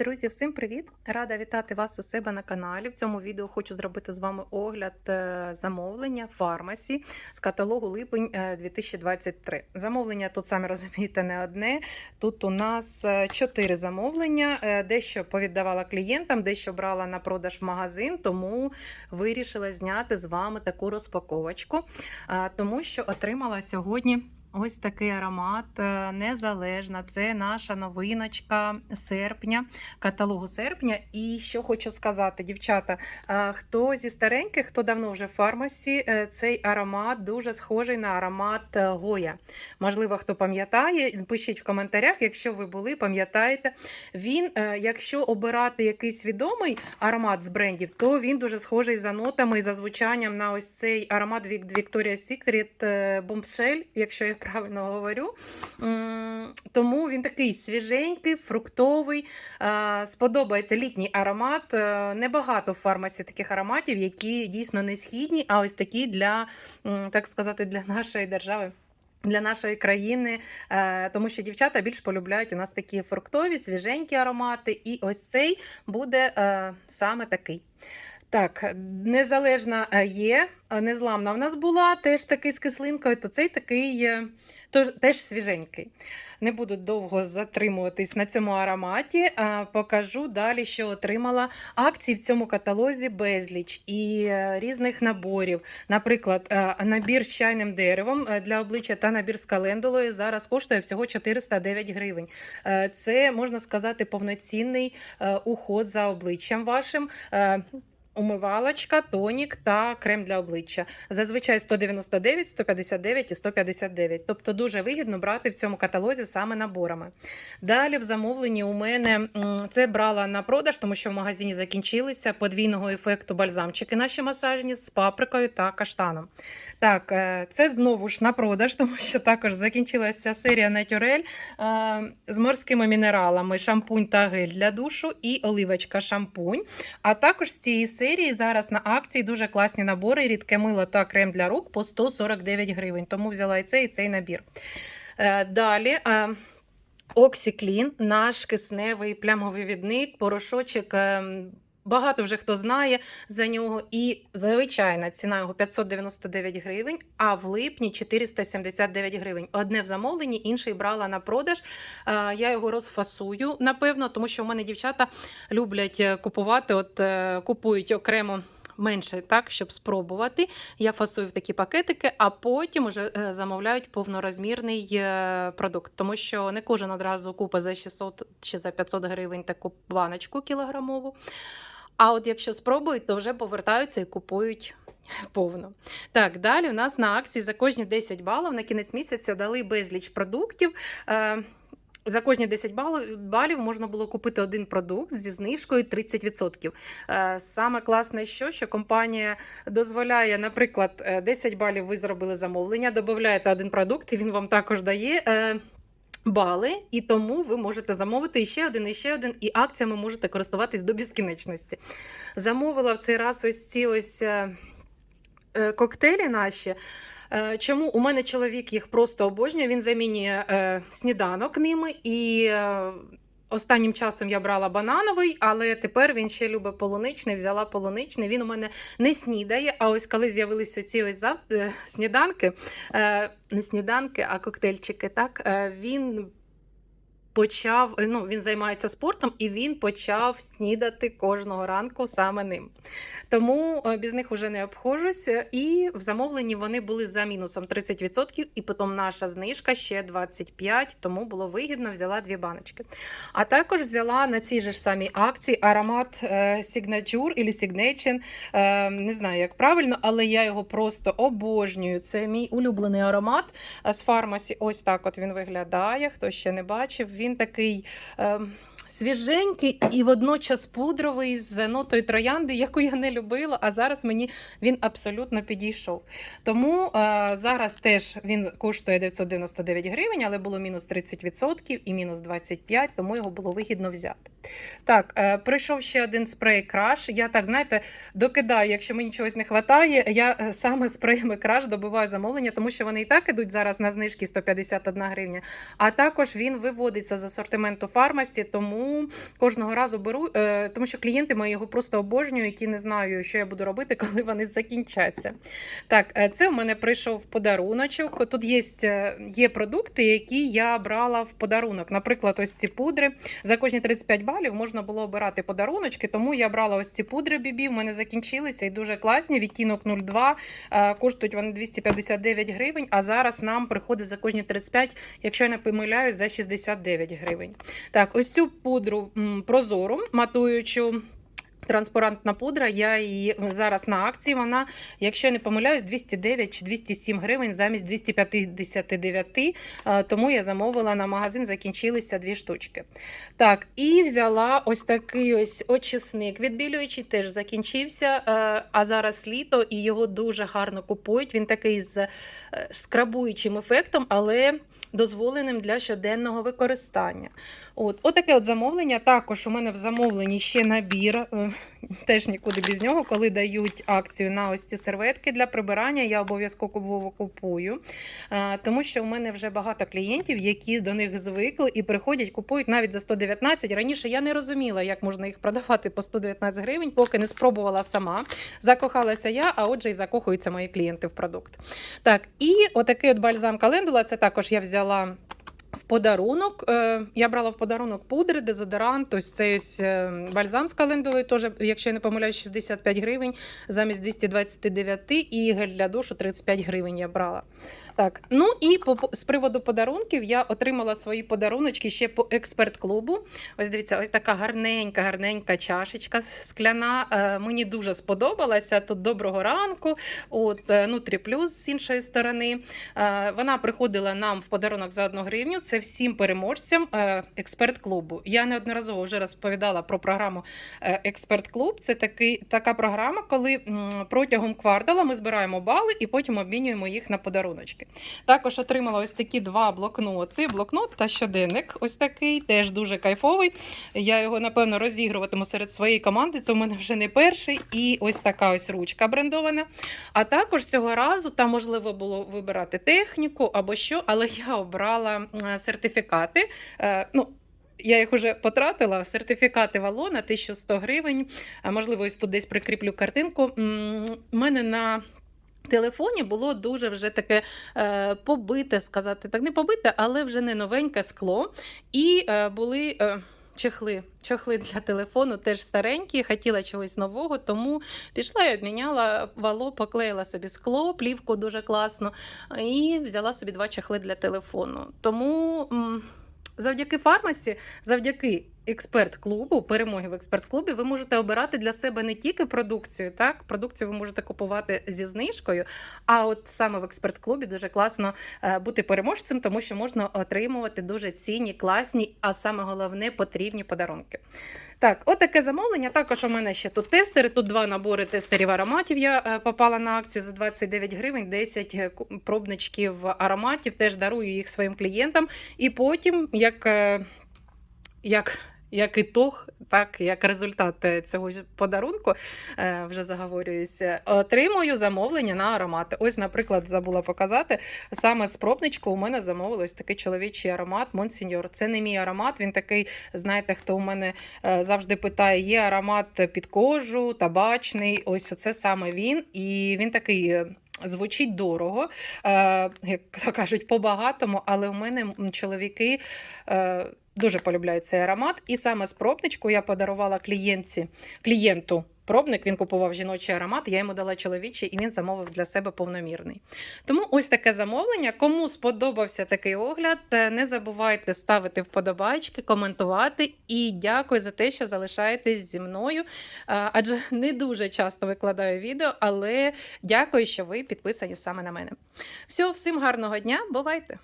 Друзі, всім привіт! Рада вітати вас у себе на каналі. В цьому відео хочу зробити з вами огляд е, замовлення фармасі з каталогу липень е, 2023. Замовлення тут самі розумієте не одне. Тут у нас е, чотири замовлення. Е, Дещо повіддавала клієнтам, дещо брала на продаж в магазин, тому вирішила зняти з вами таку розпаковочку, е, тому що отримала сьогодні. Ось такий аромат е, незалежна. Це наша новиночка серпня, каталогу серпня. І що хочу сказати, дівчата, е, хто зі стареньких, хто давно вже в фармасі, е, цей аромат дуже схожий на аромат Гоя. Можливо, хто пам'ятає, пишіть в коментарях, якщо ви були, пам'ятаєте. Він, якщо обирати якийсь відомий аромат з брендів, то він дуже схожий за нотами і за звучанням на ось цей аромат від Victoria's Secret Bombshell, якщо я правильно говорю. Тому він такий свіженький, фруктовий. Сподобається літній аромат. Е, Небагато в фармасі таких ароматів, які дійсно не східні, а ось такі для, так сказати, для нашої держави. Для нашої країни, е, тому що дівчата більш полюбляють у нас такі фруктові, свіженькі аромати, і ось цей буде е, саме такий. Так, незалежна е, є, е, незламна в нас була, теж такий з кислинкою, то цей такий е, теж свіженький. Не буду довго затримуватись на цьому ароматі. а Покажу далі, що отримала акцій в цьому каталозі безліч і різних наборів. Наприклад, набір з чайним деревом для обличчя та набір з календулою зараз коштує всього 409 гривень. Це можна сказати повноцінний уход за обличчям вашим. Умивалочка, тонік та крем для обличчя. Зазвичай 199, 159 і 159. Тобто дуже вигідно брати в цьому каталозі саме наборами. Далі в замовленні у мене це брала на продаж, тому що в магазині закінчилися подвійного ефекту бальзамчики наші масажні з паприкою та каштаном. Так, е, це знову ж на продаж, тому що також закінчилася серія Натюрель е, з морськими мінералами, шампунь та гель для душу і оливочка шампунь. А також з цієї серії зараз на акції дуже класні набори, рідке мило та крем для рук по 149 гривень. Тому взяла і цей, і цей набір. Е, Далі. е, Оксіклін, наш кисневий плямовий порошочок. Багато вже хто знає за нього, і звичайна ціна його 599 гривень, а в липні 479 гривень. Одне в замовленні, інший брала на продаж. Я його розфасую, напевно, тому що в мене дівчата люблять е, купувати, от е, купують окремо. Менше так, щоб спробувати. Я фасую в такі пакетики, а потім уже е, замовляють повнорозмірний продукт, тому що не кожен одразу купить за 600 чи за 500 гривень таку баночку кілограмову. А от якщо спробують, то вже повертаються і купують повно. Так, далі у нас на акції за кожні 10 балів на кінець місяця дали безліч продуктів. Е, За кожні 10 балів, можна було купити один продукт зі знижкою 30%. Е, Саме класне, що, що компанія дозволяє, наприклад, е, 10 балів ви зробили замовлення, додаєте один продукт, і він вам також дає. Бали, і тому ви можете замовити іще один, і ще один, і акціями можете користуватись до безкінечності. Замовила в цей раз ось ці ось е, е, коктейлі наші. Е, Чому у мене чоловік їх просто обожнює? Він замінює сніданок ними і. Останнім часом я брала банановий, але тепер він ще любить полуничний, взяла полуничний. Він у мене не снідає. А ось коли з'явилися ці ось зав... е, сніданки, е, не сніданки, а коктейльчики, так е, він почав. е, Ну, він займається спортом і він почав снідати кожного ранку саме ним. Тому е, без них вже не обходжусь. І в замовленні вони були за мінусом 30%, і потім наша знижка ще 25%, тому було вигідно, взяла дві баночки. А також взяла на цій ж самій акції аромат е, Signature или Signature, не знаю, як правильно, але я його просто обожнюю. Це мій улюблений аромат з фармасі. Ось так от він виглядає. Хто ще не бачив, він такий. е, Свіженький і водночас пудровий з нотою троянди, яку я не любила, а зараз мені він абсолютно підійшов. Тому е, зараз теж він коштує 999 гривень, але було мінус 30% і мінус 25%, тому його було вигідно взяти. Так, е, прийшов ще один спрей краш. Я так, знаєте, докидаю, якщо мені чогось не вистачає, я е, саме спреями краш добиваю замовлення, тому що вони і так ідуть зараз на знижки 151 гривня. А також він виводиться з асортименту фармасі, тому кожного разу беру, е, тому що клієнти мої його просто обожнюють і не знаю, що я буду робити, коли вони закінчаться. Так, е, це в мене прийшов подаруночок. Тут є, е, є продукти, які я брала в подарунок. Наприклад, ось ці пудри. За кожні 35 балів можна було обирати подаруночки, тому я брала ось ці пудри бібі. В мене закінчилися і дуже класні. Відтінок 02. е, Коштують вони 259 гривень, а зараз нам приходить за кожні 35, якщо я не помиляюсь, за 69 гривень. Так, ось цю пудру прозору, матуючу. Транспарантна пудра, я її зараз на акції. Вона, якщо я не помиляюсь, 209 чи 207 гривень замість 259, е, тому я замовила на магазин, закінчилися дві штучки. Так, і взяла ось такий ось очисник відбілюючий, теж закінчився. е, А зараз літо і його дуже гарно купують. Він такий з е, скрабуючим ефектом, але дозволеним для щоденного використання. От, отаке от замовлення. Також у мене в замовленні ще набір. Теж нікуди без нього, коли дають акцію на ось ці серветки для прибирання, я обов'язково купую. Тому що у мене вже багато клієнтів, які до них звикли і приходять, купують навіть за 119. Раніше я не розуміла, як можна їх продавати по 119 гривень, поки не спробувала сама. Закохалася я, а отже, і закохуються мої клієнти в продукт. Так, і отакий от бальзам календула, це також я взяла. В подарунок Е, я брала в подарунок пудри, дезодорант. Ось цей е, бальзам з календулою, теж, якщо я не помиляюсь, 65 гривень замість 229 і гель для душу 35 гривень я брала. Так, ну і по, з приводу подарунків я отримала свої подаруночки ще по експерт-клубу. Ось дивіться, ось така гарненька, гарненька чашечка скляна. Е, мені дуже сподобалася. Тут доброго ранку. От Нутрі Плюс з іншої сторони. Вона приходила нам в подарунок за одну гривню. Це всім переможцям е, експерт-клубу. Я неодноразово вже розповідала про програму е, Експерт-клуб. Це такий, така програма, коли протягом квартала ми збираємо бали і потім обмінюємо їх на подаруночки. Також отримала ось такі два блокноти: блокнот та щоденник. Ось такий, теж дуже кайфовий. Я його напевно розігруватиму серед своєї команди. Це у мене вже не перший. І ось така ось ручка брендована. А також цього разу там можливо було вибирати техніку або що, але я обрала сертифікати. Е, Ну, я їх вже потратила. Сертифікати Валона 1100 гривень. Можливо, ось тут десь прикріплю картинку. У мене на телефоні було дуже вже таке е, побите, сказати так, не побите, але вже не новеньке скло. І е, були. Е, Чехли, чехли для телефону теж старенькі, хотіла чогось нового, тому пішла і обміняла вало, поклеїла собі скло, плівку дуже класно, і взяла собі два чехли для телефону. Тому завдяки фармасі, завдяки експерт-клубу, перемоги в експерт-клубі, ви можете обирати для себе не тільки продукцію, так продукцію ви можете купувати зі знижкою. А от саме в експерт-клубі дуже класно е, бути переможцем, тому що можна отримувати дуже цінні, класні, а саме головне потрібні подарунки. Так, от таке замовлення. Також у мене ще тут тестери. Тут два набори тестерів ароматів. Я е, попала на акцію за 29 гривень, 10 е, пробничків ароматів. Теж дарую їх своїм клієнтам. І потім, як, як, як ітог, так, як результат е, цього подарунку, е, вже заговорююся, отримую замовлення на аромати. Ось, наприклад, забула показати. Саме з пробничку у мене замовили ось такий чоловічий аромат Монсеньор. Це не мій аромат, він такий, знаєте, хто у мене е, завжди питає: є аромат під кожу, табачний. Ось оце саме він. І він такий. Звучить дорого, як то кажуть, по-багатому, але у мене чоловіки дуже полюбляють цей аромат. І саме з пробничку я подарувала клієнтці, клієнту пробник. Він купував жіночий аромат, я йому дала чоловічий, і він замовив для себе повномірний. Тому ось таке замовлення. Кому сподобався такий огляд, е, не забувайте ставити вподобайки, коментувати. І дякую за те, що залишаєтесь зі мною. Е, Адже не дуже часто викладаю відео, але дякую, що ви підписані саме на мене. Всього, всім гарного дня, бувайте!